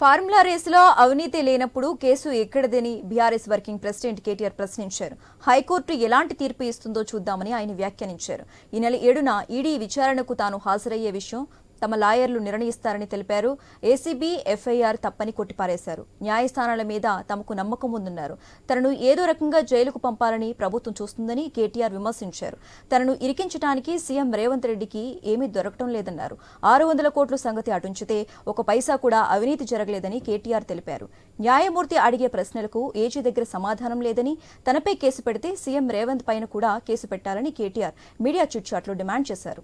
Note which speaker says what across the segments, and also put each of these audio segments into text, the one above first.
Speaker 1: Formula రేసులో అవినీతి లేనప్పుడు కేసు ఎక్కడదని బీఆర్ఎస్ వర్కింగ్ ప్రెసిడెంట్ కేటీఆర్ ప్రశ్నించారు. హైకోర్టు ఎలాంటి తీర్పు ఇస్తుందో చూద్దామని ఆయన వ్యాఖ్యానించారు. ఈ నెల ఏడున ఈడీ విచారణకు తాను హాజరయ్యే విషయం తమ లాయర్లు నిర్ణయిస్తారని తెలిపారు. ఏసీబీ ఎఫ్ఐఆర్ తప్పని కొట్టిపారేశారు. న్యాయస్థానాల మీద తమకు నమ్మకం ఉందన్నారు. తనను ఏదో రకంగా జైలుకు పంపాలని ప్రభుత్వం చూస్తుందని కేటీఆర్ విమర్శించారు. తనను ఇరికించడానికి సీఎం రేవంత్ రెడ్డికి ఏమీ దొరకటం లేదన్నారు. ఆరు వందల కోట్ల సంగతి అటుంచితే ఒక పైసా కూడా అవినీతి జరగలేదని కేటీఆర్ తెలిపారు. న్యాయమూర్తి అడిగే ప్రశ్నలకు ఏజీ దగ్గర సమాధానం లేదని తనపై కేసు పెడితే సీఎం రేవంత్ పైన కూడా కేసు పెట్టాలని కేటీఆర్ మీడియా చిట్చాట్లో డిమాండ్ చేశారు.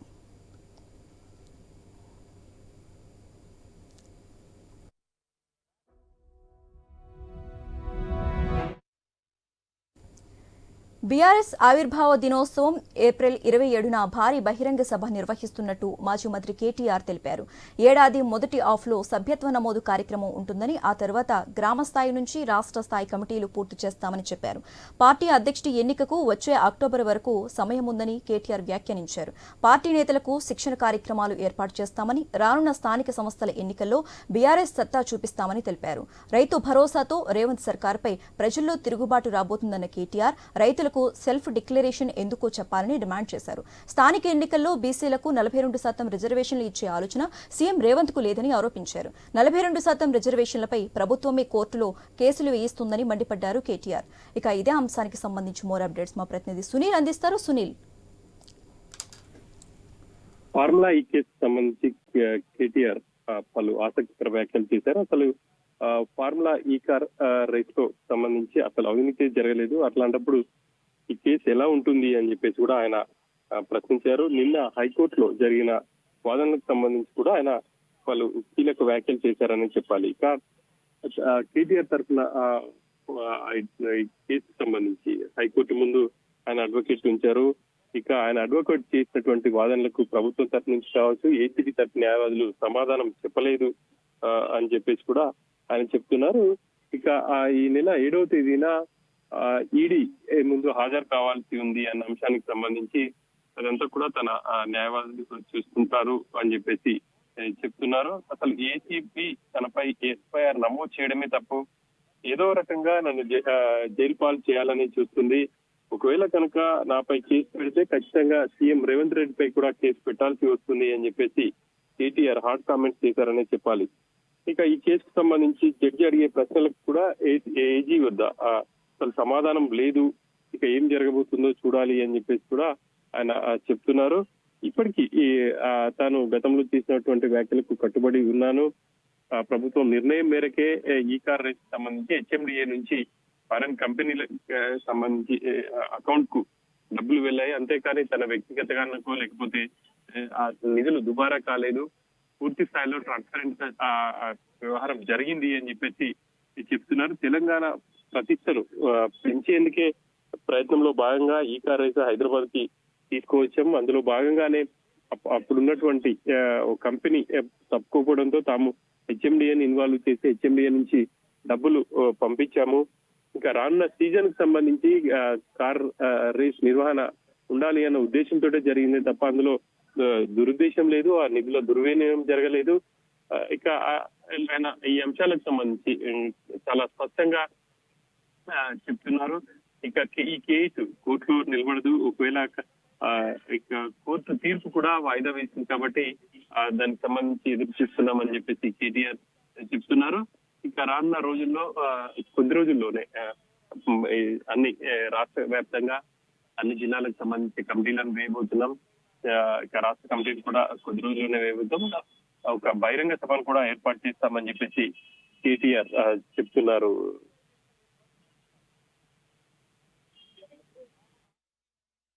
Speaker 1: బీఆర్ఎస్ ఆవిర్భావ దినోత్సవం ఏప్రిల్ ఇరవై ఏడున భారీ బహిరంగ సభ నిర్వహిస్తున్నట్టు మాజీ మంత్రి కేటీఆర్ తెలిపారు. ఏడాది మొదటి ఆఫ్లో సభ్యత్వ నమోదు కార్యక్రమం ఉంటుందని ఆ తర్వాత గ్రామ స్థాయి నుంచి రాష్ట్ర స్థాయి కమిటీలు పూర్తి చేస్తామని చెప్పారు. పార్టీ అధ్యక్షుడి ఎన్నికకు వచ్చే అక్టోబర్ వరకు సమయం ఉందని కేటీఆర్ వ్యాఖ్యానించారు. పార్టీ నేతలకు శిక్షణ కార్యక్రమాలు ఏర్పాటు చేస్తామని రానున్న స్థానిక సంస్థల ఎన్నికల్లో బీఆర్ఎస్ సత్తా చూపిస్తామని తెలిపారు. రైతు భరోసాతో రేవంత్ సర్కార్పై ప్రజల్లో తిరుగుబాటు రాబోతుందన్న కేటీఆర్ రైతులకు సెల్ఫ్ డిక్లరేషన్ ఎందుకో చెప్పాలని డిమాండ్ చేశారు. స్థానిక ఎన్నికల్లో బీసీలకు నలభై రెండు శాతం రిజర్వేషన్లు ఇచ్చే ఆలోచన సీఎం రేవంత్కు లేదని ఆరోపించారు. నలభై రెండు శాతం రిజర్వేషన్లపై ప్రభుత్వమే కోర్టులో కేసులు వేయిస్తుందని మండిపడ్డారు కేటీఆర్. ఇక ఇదే అంశానికి సంబంధించి మోర్ అప్డేట్స్ మా ప్రతినిధి సునీల్ అందిస్తారు. సునీల్.
Speaker 2: ఫార్ములా ఈ కేసు సంబంధించి కేటీఆర్ పలు ఆసక్తికర వ్యాఖ్యలు చేశారు. అసలు ఫార్ములా ఈ కార్ రైస్లో సంబంధించి అసలు అవినీతి జరగలేదు. అట్లాంటప్పుడు ఈ కేసు ఎలా ఉంటుంది అని చెప్పేసి కూడా ఆయన ప్రశ్నించారు. నిన్న హైకోర్టులో జరిగిన వాదనలకు సంబంధించి కూడా ఆయన వాళ్ళు కీలక వ్యాఖ్యలు చేశారని చెప్పాలి. ఇక కేటీఆర్ తరఫున కేసు సంబంధించి హైకోర్టు ముందు ఆయన అడ్వకేట్ ఉంచారు. ఇక ఆయన అడ్వకేట్ చేసినటువంటి వాదనలకు ప్రభుత్వం తరఫు నుంచి కావచ్చు ఏసీబీ తరఫు న్యాయవాదులు సమాధానం చెప్పలేదు అని చెప్పేసి కూడా ఆయన చెప్తున్నారు. ఇక ఆ, ఈ నెల ఏడవ తేదీన ఈడీ ముందు హాజరు కావాల్సి ఉంది అన్న అంశానికి సంబంధించి అదంతా కూడా తన ఆ, న్యాయవాదులు చూసుకుంటారు అని చెప్పేసి చెప్తున్నారు. అసలు ఏసీపీ తనపై ఎఫ్ఐఆర్ నమోదు చేయడమే తప్పు. ఏదో రకంగా నన్ను జై- జైలు పాలు చేయాలని చూస్తుంది. ఒకవేళ కనుక నాపై కేసు పెడితే ఖచ్చితంగా సీఎం రేవంత్ రెడ్డిపై కూడా కేసు పెట్టాల్సి వస్తుంది అని చెప్పేసి కేటీఆర్ హార్డ్ కామెంట్స్ చేశారనే చెప్పాలి. ఇక ఈ కేసుకు సంబంధించి జడ్జి అడిగే ప్రశ్నలకు కూడా ఏ- ఏజీ వద్ద అసలు సమాధానం లేదు. ఇక ఏం జరగబోతుందో చూడాలి అని చెప్పేసి కూడా ఆయన చెప్తున్నారు. ఇప్పటికీ ఈ తాను గతంలో చేసినటువంటి వ్యాఖ్యలకు కట్టుబడి ఉన్నాను. ఆ, ప్రభుత్వం నిర్ణయం మేరకే ఈ కార్ రేస్ సంబంధించి హెచ్ఎండిఏ నుంచి ఫారెన్ కంపెనీల సంబంధించి అకౌంట్కు డబ్బులు వెళ్ళాయి. అంతేకాని తన వ్యక్తిగతగానకో లేకపోతే ఆ నిధులు దుబారా కాలేదు. పూర్తి స్థాయిలో ట్రాన్స్పరెంట్ వ్యవహారం జరిగింది అని చెప్పేసి చెప్తున్నారు. తెలంగాణ ప్రతిష్టను పెంచేందుకే ప్రయత్నంలో భాగంగా ఈ కార్ రేస్ హైదరాబాద్కి తీసుకువచ్చాము. అందులో భాగంగానే అప్పుడున్నటువంటి కంపెనీ తప్పుకోవడంతో తాము హెచ్ఎండిఎన్ ఇన్వాల్వ్ చేసి హెచ్ఎండిఏ నుంచి డబ్బులు పంపించాము. ఇంకా రానున్న సీజన్కి సంబంధించి కార్ రేస్ నిర్వహణ ఉండాలి అన్న ఉద్దేశంతో జరిగింది తప్ప అందులో దురుద్దేశం లేదు. ఆ నిధుల దుర్వినియోగం జరగలేదు. ఇక ఆయన ఈ అంశాలకు సంబంధించి చాలా స్పష్టంగా చెప్తున్నారు. ఇక కే- ఈ కేసు కోర్టులో నిలబడదు. ఒకవేళ ఆ, ఇక కోర్టు తీర్పు కూడా వాయిదా వేసింది కాబట్టి దానికి సంబంధించి ఎదురు చూస్తున్నామని చెప్పేసి కేటీఆర్ చెప్తున్నారు. ఇక రానున్న రోజుల్లో ఆ, కొద్ది రోజుల్లోనే అన్ని రాష్ట్ర వ్యాప్తంగా అన్ని జిల్లాలకు సంబంధించి కమిటీలను వేయబోతున్నాం. ఇక రాష్ట్ర కమిటీలు కూడా కొద్ది రోజుల్లోనే వేయబోతాం. ఒక బహిరంగ సభను కూడా ఏర్పాటు చేస్తామని చెప్పేసి కేటీఆర్ ఆ, చెప్తున్నారు.